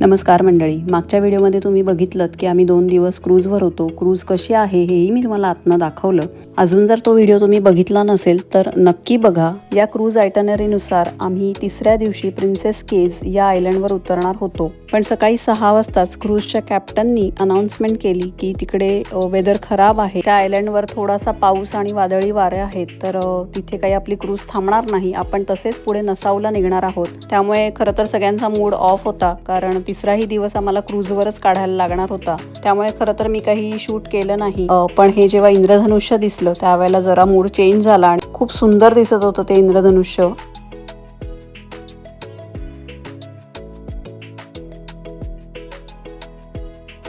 नमस्कार मंडळी. मागच्या व्हिडिओमध्ये तुम्ही बघितलं की आम्ही दोन दिवस क्रूजवर होतो. क्रूज कशी आहे हेही मी तुम्हाला आतनं दाखवलं. अजून जर तो व्हिडिओ तुम्ही बघितला नसेल तर नक्की बघा. या क्रूज आयटनरीनुसार आम्ही तिसऱ्या दिवशी प्रिन्सेस केज या आयलंडवर उतरणार होतो. पण सकाळी सहा वाजताच क्रूजच्या कॅप्टननी अनाऊन्समेंट केली की तिकडे वेदर खराब आहे. त्या आयलंडवर थोडासा पाऊस आणि वादळी वारे आहेत तर तिथे काही आपली क्रूज थांबणार नाही. आपण तसेच पुढे नसावला निघणार आहोत. त्यामुळे खरं तर सगळ्यांचा मूड ऑफ होता कारण तिसराही दिवस आम्हाला क्रूजवरच काढायला लागणार होता. त्यामुळे खरं तर मी काही शूट केलं नाही. पण हे जेव्हा इंद्रधनुष्य दिसलं त्यावेळेला जरा मूड चेंज झाला आणि खूप सुंदर दिसत होतं ते इंद्रधनुष्य.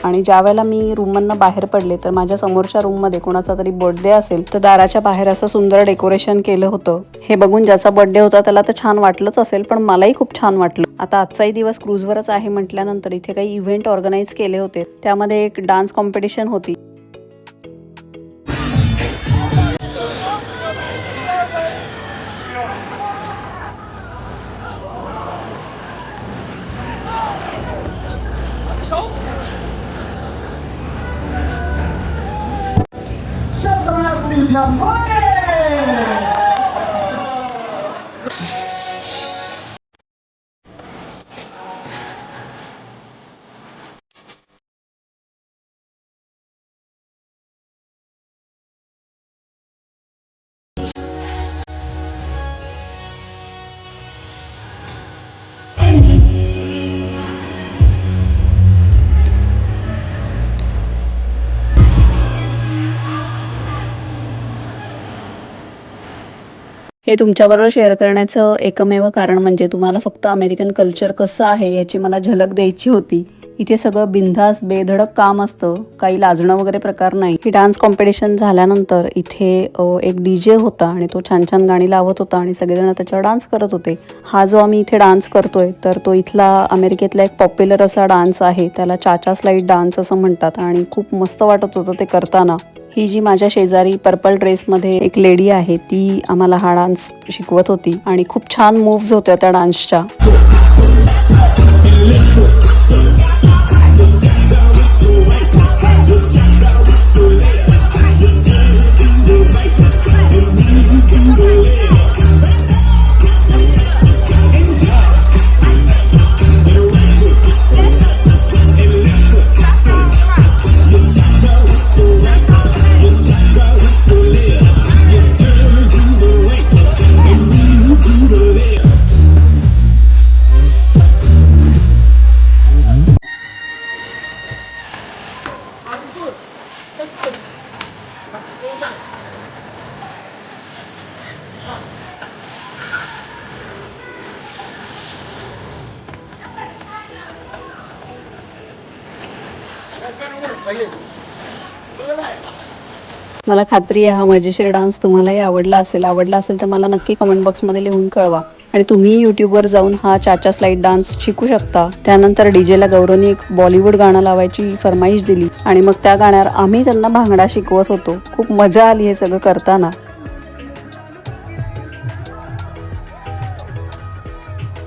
आणि ज्या वेळेला मी रूममधनं बाहेर पडले तर माझ्या समोरच्या रूममध्ये कोणाचा तरी बर्थडे असेल तर दाराच्या बाहेर असं सुंदर डेकोरेशन केलं होतं. हे बघून ज्याचा बर्थडे होता त्याला तर छान वाटलंच असेल पण मलाही खूप छान वाटलं. आता आजचाही दिवस क्रूजवरच आहे म्हटल्यानंतर इथे काही इव्हेंट ऑर्गनाईज केले होते. त्यामध्ये एक डान्स कॉम्पिटिशन होती. the Lord हे तुमच्याबरोबर शेअर करण्याचं एकमेव कारण म्हणजे तुम्हाला फक्त अमेरिकन कल्चर कसं आहे याची मला झलक द्यायची होती. इथे सगळं बिनधास बेधडक काम असतं. काही लाजणं वगैरे प्रकार नाही. ही डान्स कॉम्पिटिशन झाल्यानंतर इथे एक डी जे होता आणि तो छान छान गाणी लावत होता आणि सगळेजण त्याच्यावर डान्स करत होते. हा जो आम्ही इथे डान्स करतोय तर तो इथला अमेरिकेतला एक पॉप्युलर असा डान्स आहे. त्याला चाचा स्लाईड डान्स असं म्हणतात आणि खूप मस्त वाटत होतं ते करताना. ही जी माझ्या शेजारी पर्पल ड्रेसमध्ये एक लेडी आहे ती आम्हाला हा डान्स शिकवत होती. आणि खूप छान मूव्ज होत्या त्या डान्सच्या मला खात्री आहे हा मजेशीर डान्स तुम्हालाही आवडला असेल. आवडला असेल तर मला नक्की कमेंट बॉक्समध्ये लिहून कळवा. आणि तुम्ही यूट्यूबवर जाऊन हा चाचा स्लाईड डान्स शिकू शकता. त्यानंतर डीजेला गौरवनी एक बॉलिवूड गाणं लावायची फरमाईश दिली. आणि मग त्या गाण्यावर आम्ही त्यांना भांगडा शिकवत होतो. खूप मजा आली हे सगळं करताना.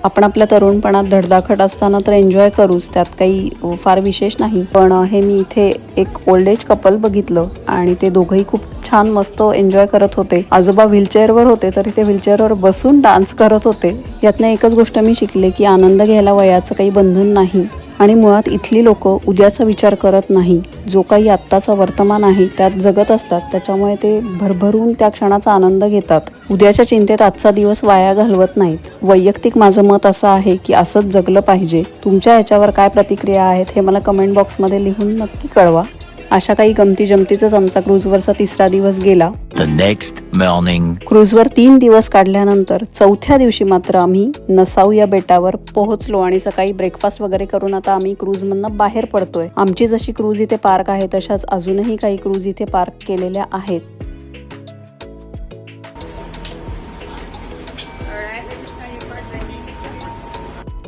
आपण आपल्या तरुणपणात धडधाकट असताना तर एन्जॉय करूच त्यात काही फार विशेष नाही. पण हे मी इथे एक ओल्ड एज कपल बघितलं आणि ते दोघंही खूप छान मस्त एन्जॉय करत होते. आजोबा व्हीलचेअरवर होते तरी ते व्हीलचेअरवर बसून डान्स करत होते. यातनं एकच गोष्ट मी शिकले की आनंद घ्यायला वयाचं काही बंधन नाही. आणि मुळात इथली लोक उद्याचा विचार करत नाही. जो काही आत्ताचा वर्तमान आहे त्यात जगत असतात. त्याच्यामुळे ते भरभरून त्या क्षणाचा आनंद घेतात. उद्याच्या चिंतेत आजचा दिवस वाया घालवत नाहीत. वैयक्तिक माझं मत असं आहे की असंच जगलं पाहिजे. तुमच्या ह्याच्यावर काय प्रतिक्रिया आहेत हे मला कमेंट बॉक्समध्ये लिहून नक्की कळवा. अशा काही गमती जमतीतच आमचा क्रूजवरचा तिसरा दिवस गेला. Next morning. क्रूजवर तीन दिवस काढल्यानंतर चौथ्या दिवशी मात्र आम्ही नसाऊ या बेटावर पोहोचलो आणि सकाळी ब्रेकफास्ट वगैरे करून आता आम्ही क्रूजमधनं बाहेर पडतोय. आमची जशी क्रूज इथे पार्क आहे तशाच अजूनही काही क्रूज इथे पार्क केलेल्या आहेत.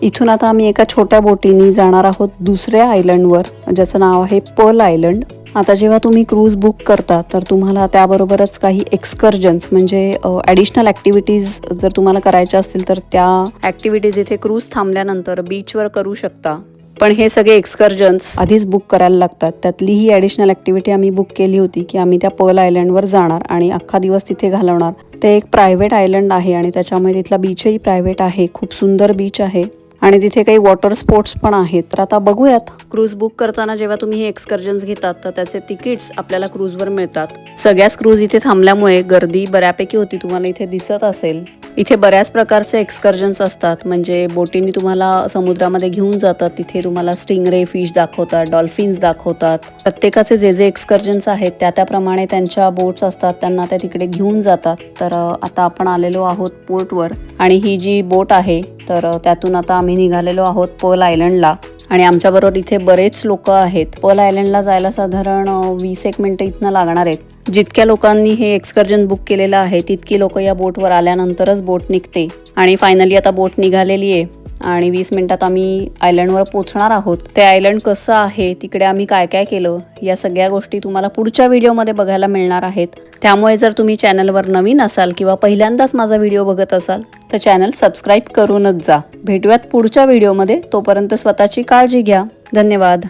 इथून आता आम्ही एका छोट्या बोटीने जाणार आहोत दुसऱ्या आयलंडवर. ज्याचं नाव आहे पर्ल आयलंड. आता जेव्हा तुम्ही क्रूज बुक करता तर तुम्हाला त्याबरोबरच काही एक्सकर्जन्स म्हणजे ॲडिशनल ॲक्टिव्हिटीज जर तुम्हाला करायच्या असतील तर त्या ॲक्टिव्हिटीज इथे क्रूज थांबल्यानंतर बीचवर करू शकता. पण हे सगळे एक्सकर्जन्स आधीच बुक करायला लागतात. त्यातली ही ॲडिशनल ॲक्टिव्हिटी आम्ही बुक केली होती की आम्ही त्या पर्ल आयलंडवर जाणार आणि अख्खा दिवस तिथे घालवणार. ते एक प्रायव्हेट आयलंड आहे आणि त्याच्यामुळे तिथला बीचही प्रायव्हेट आहे. खूप सुंदर बीच आहे. आणि तिथे काही वॉटर स्पोर्ट्स पण आहेत. तर आता बघूयात. क्रूज बुक करताना जेव्हा तुम्ही हे एक्सकर्जन्स घेतात तर त्याचे तिकीट्स आपल्याला क्रूजवर मिळतात. सगळ्याच क्रूज इथे थांबल्यामुळे गर्दी बऱ्यापैकी होती तुम्हाला इथे दिसत असेल. इथे बऱ्याच प्रकारचे एक्सकर्जन्स असतात. म्हणजे बोटीने तुम्हाला समुद्रामध्ये घेऊन जातात. तिथे तुम्हाला स्टिंगरे फिश दाखवतात डॉल्फिन्स दाखवतात. प्रत्येकाचे जे जे एक्सकर्जन्स आहेत त्या त्याप्रमाणे त्यांच्या बोट्स असतात. त्यांना त्या तिकडे घेऊन जातात. तर आता आपण आलेलो आहोत पोर्टवर आणि ही जी बोट आहे तर त्यातून आता आम्ही निघालेलो आहोत पर्ल आयलंडला आणि आमच्याबरोबर इथे बरेच लोक आहेत. पर्ल आयलंडला जायला साधारण वीस एक मिनटं इथनं लागणार आहेत. जितक्या लोकांनी हे एक्सकर्जन बुक केलेलं आहे तितकी लोक या बोटवर आल्यानंतरच बोट निघते. आणि फायनली आता बोट निघालेली आहे. आणि वीस मिनिटात आम्ही आयलंडवर पोचणार आहोत. ते आयलंड कसं आहे तिकडे आम्ही काय काय केलं या सगळ्या गोष्टी तुम्हाला पुढच्या व्हिडिओमध्ये बघायला मिळणार आहेत. त्यामुळे जर तुम्ही चॅनलवर नवीन असाल किंवा पहिल्यांदाच माझा व्हिडिओ बघत असाल तर चॅनल सबस्क्राईब करूनच जा. भेटूयात पुढच्या व्हिडिओमध्ये तोपर्यंत स्वतःची काळजी घ्या. धन्यवाद.